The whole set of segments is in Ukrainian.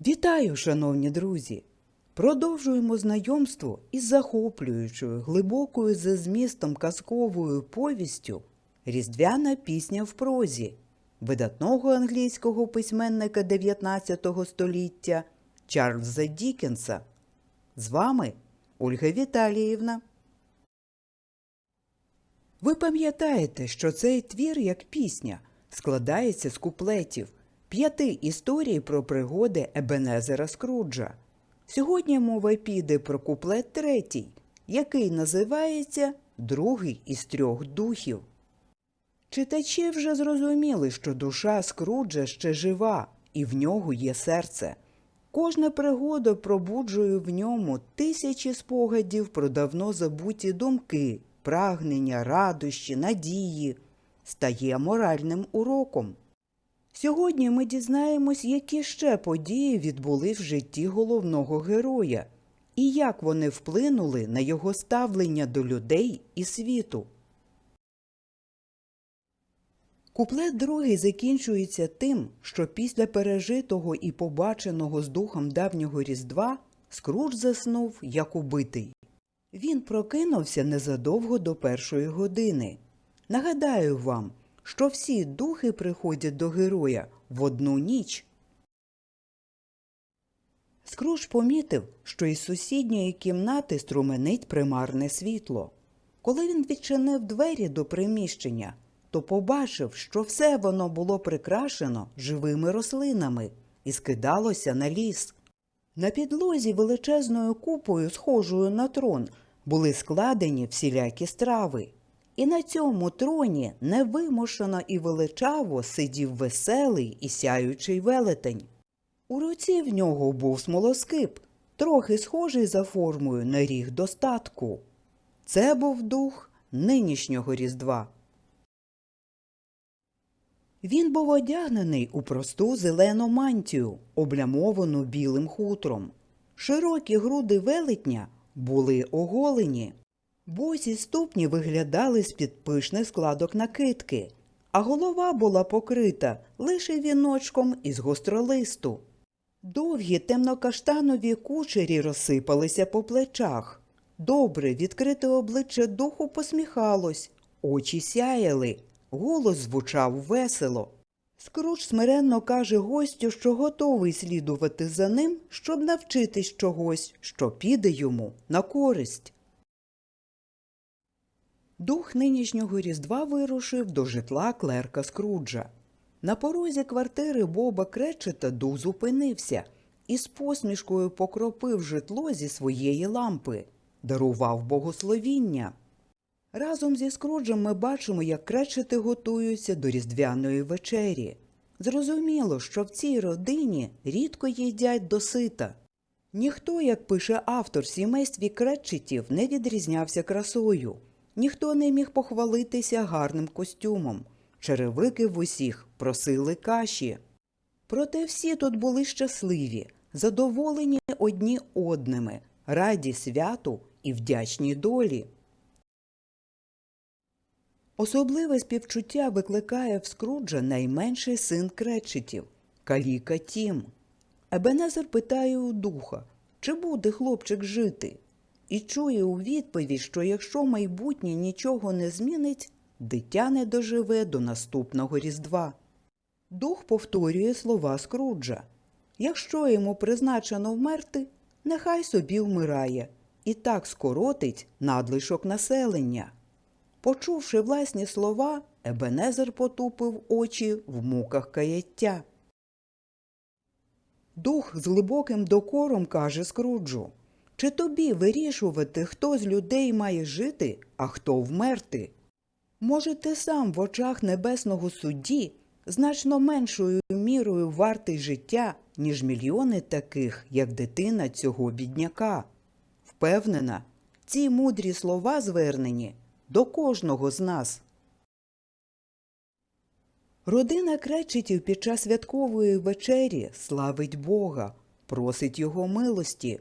Вітаю, шановні друзі! Продовжуємо знайомство із захоплюючою, глибокою за змістом казковою повістю Різдвяна пісня в прозі видатного англійського письменника 19 століття Чарльза Дікенса. З вами Ольга Віталіївна. Ви пам'ятаєте, що цей твір, як пісня, складається з куплетів п'яти історій про пригоди Ебенезера Скруджа. Сьогодні мова піде про куплет третій, який називається Другий із трьох духів. Читачі вже зрозуміли, що душа Скруджа ще жива, і в нього є серце. Кожна пригода пробуджує в ньому тисячі спогадів про давно забуті думки, прагнення, радощі, надії, стає моральним уроком. Сьогодні ми дізнаємось, які ще події відбули в житті головного героя і як вони вплинули на його ставлення до людей і світу. Куплет другий закінчується тим, що після пережитого і побаченого з духом давнього Різдва Скрудж заснув як убитий. Він прокинувся незадовго до першої години. Нагадаю вам, що всі духи приходять до героя в одну ніч. Скрудж помітив, що із сусідньої кімнати струменить примарне світло. Коли він відчинив двері до приміщення, то побачив, що все воно було прикрашено живими рослинами і скидалося на ліс. На підлозі величезною купою, схожою на трон, були складені всілякі страви. І на цьому троні невимушено і величаво сидів веселий і сяючий велетень. У руці в нього був смолоскип, трохи схожий за формою на ріг достатку. Це був дух нинішнього Різдва. Він був одягнений у просту зелену мантію, облямовану білим хутром. Широкі груди велетня були оголені. Босі ступні виглядали з-під пишних складок накидки, а голова була покрита лише віночком із гостролисту. Довгі темнокаштанові кучері розсипалися по плечах. Добре відкрите обличчя духу посміхалось, очі сяяли, голос звучав весело. Скруч смиренно каже гостю, що готовий слідувати за ним, щоб навчитись чогось, що піде йому на користь. Дух нинішнього різдва вирушив до житла клерка Скруджа. На порозі квартири Боба Кречета дух зупинився і з посмішкою покропив житло зі своєї лампи, дарував богословіння. Разом зі Скруджем ми бачимо, як кречети готуються до різдвяної вечері. Зрозуміло, що в цій родині рідко їдять досита. Ніхто, як пише автор сімействі кречетів, не відрізнявся красою. Ніхто не міг похвалитися гарним костюмом. Черевики в усіх просили каші. Проте всі тут були щасливі, задоволені одні одними, раді святу і вдячні долі. Особливе співчуття викликає в Скруджа найменший син кречетів – Каліка Тім. Ебенезер питає у духа, чи буде хлопчик жити, і чує у відповідь, що якщо майбутнє нічого не змінить, дитя не доживе до наступного Різдва. Дух повторює слова Скруджа. Якщо йому призначено вмерти, нехай собі вмирає, і так скоротить надлишок населення. Почувши власні слова, Ебенезер потупив очі в муках каяття. Дух з глибоким докором каже Скруджу, чи тобі вирішувати, хто з людей має жити, а хто вмерти? Може, ти сам в очах небесного судді значно меншою мірою вартий життя, ніж мільйони таких, як дитина цього бідняка. Впевнена, ці мудрі слова звернені до кожного з нас. Родина кречетів під час святкової вечері славить Бога, просить його милості.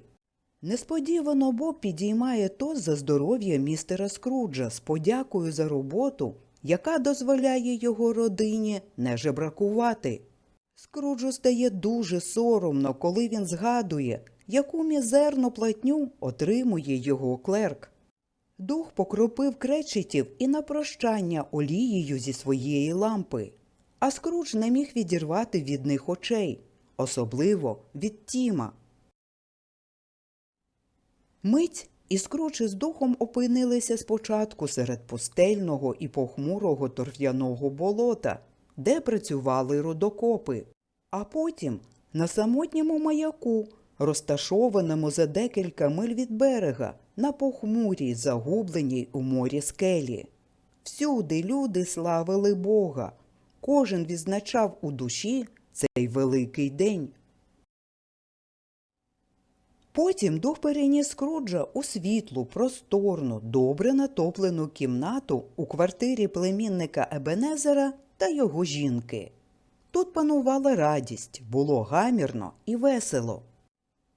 Несподівано Боб підіймає тост за здоров'я містера Скруджа з подякою за роботу, яка дозволяє його родині не жебракувати. Скруджу стає дуже соромно, коли він згадує, яку мізерну платню отримує його клерк. Дух покропив кречетів і на прощання олією зі своєї лампи, а Скрудж не міг відірвати від них очей, особливо від Тіма. Мить і Скрудж із духом опинилися спочатку серед пустельного і похмурого торф'яного болота, де працювали рудокопи, а потім на самотньому маяку, розташованому за декілька миль від берега, на похмурій, загубленій у морі скелі. Всюди люди славили Бога. Кожен відзначав у душі цей великий день. Потім дух переніс Скруджа у світлу, просторну, добре натоплену кімнату у квартирі племінника Ебенезера та його жінки. Тут панувала радість, було гамірно і весело.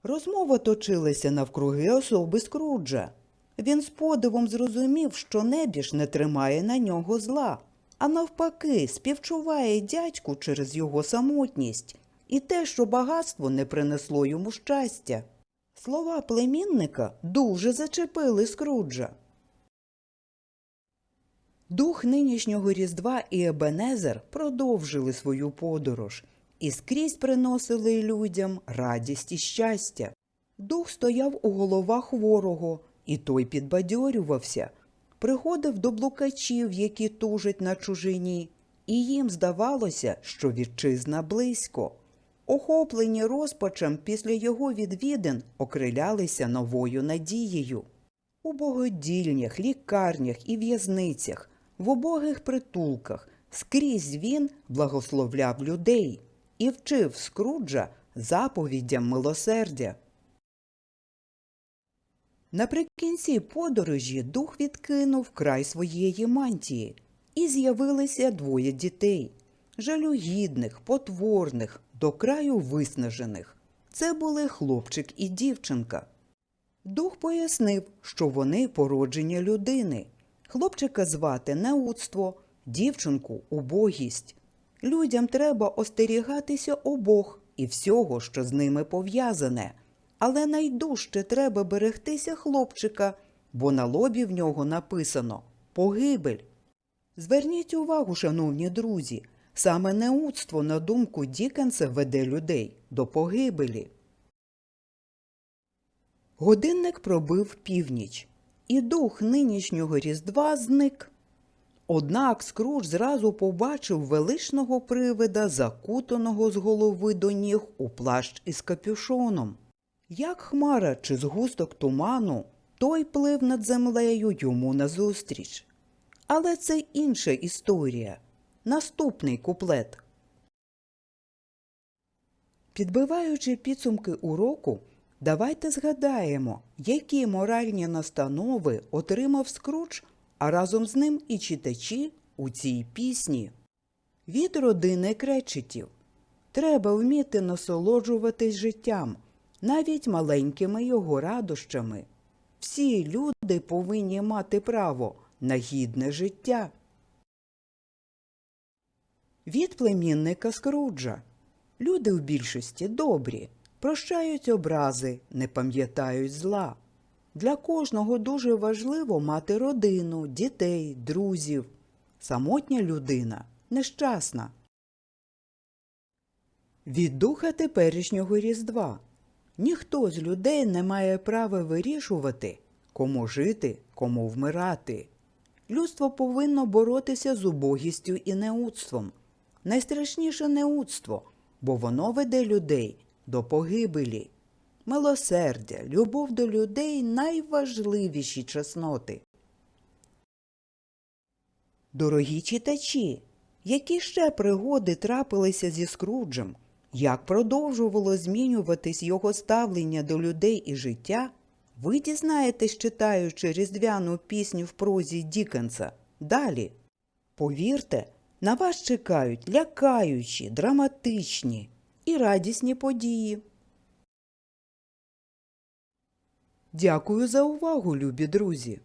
Розмова точилася навкруги особи Скруджа. Він з подивом зрозумів, що небіж не тримає на нього зла, а навпаки, співчуває дядьку через його самотність і те, що багатство не принесло йому щастя. Слова племінника дуже зачепили Скруджа. Дух нинішнього Різдва і Ебенезер продовжили свою подорож і скрізь приносили людям радість і щастя. Дух стояв у головах хворого, і той підбадьорювався, приходив до блукачів, які тужать на чужині, і їм здавалося, що вітчизна близько. Охоплені розпачем після його відвідин окрилялися новою надією. У богодільнях, лікарнях і в'язницях, в убогих притулках скрізь він благословляв людей і вчив Скруджа заповіддям милосердя. Наприкінці подорожі дух відкинув край своєї мантії, і з'явилися двоє дітей жалюгідних, потворних, до краю виснажених. Це були хлопчик і дівчинка. Дух пояснив, що вони породження людини. Хлопчика звати неудство, дівчинку убогість. Людям треба остерігатися обох і всього, що з ними пов'язане. Але найдужче треба берегтися хлопчика, бо на лобі в нього написано погибель. Зверніть увагу, шановні друзі, саме неудство, на думку Дікенса, веде людей до погибелі. Годинник пробив північ, і дух нинішнього різдва зник. Однак Скрудж зразу побачив величного привида, закутаного з голови до ніг у плащ із капюшоном. Як хмара чи згусток туману, той плив над землею йому назустріч. Але це інша історія. Наступний куплет. Підбиваючи підсумки уроку, давайте згадаємо, які моральні настанови отримав Скрудж, а разом з ним і читачі у цій пісні. Від родини кречетів. Треба вміти насолоджуватись життям, навіть маленькими його радощами. Всі люди повинні мати право на гідне життя. Від племінника Скруджа. Люди в більшості добрі, прощають образи, не пам'ятають зла. Для кожного дуже важливо мати родину, дітей, друзів. Самотня людина нещасна. Від духа теперішнього Різдва. Ніхто з людей не має права вирішувати, кому жити, кому вмирати. Людство повинно боротися з убогістю і неудством. Найстрашніше неудство, бо воно веде людей до погибелі. Милосердя, любов до людей найважливіші чесноти. Дорогі читачі, які ще пригоди трапилися зі Скруджем, як продовжувало змінюватись його ставлення до людей і життя, ви дізнаєтесь, читаючи різдвяну пісню в прозі Дікенса. Далі. Повірте, на вас чекають лякаючі, драматичні і радісні події. Дякую за увагу, любі друзі!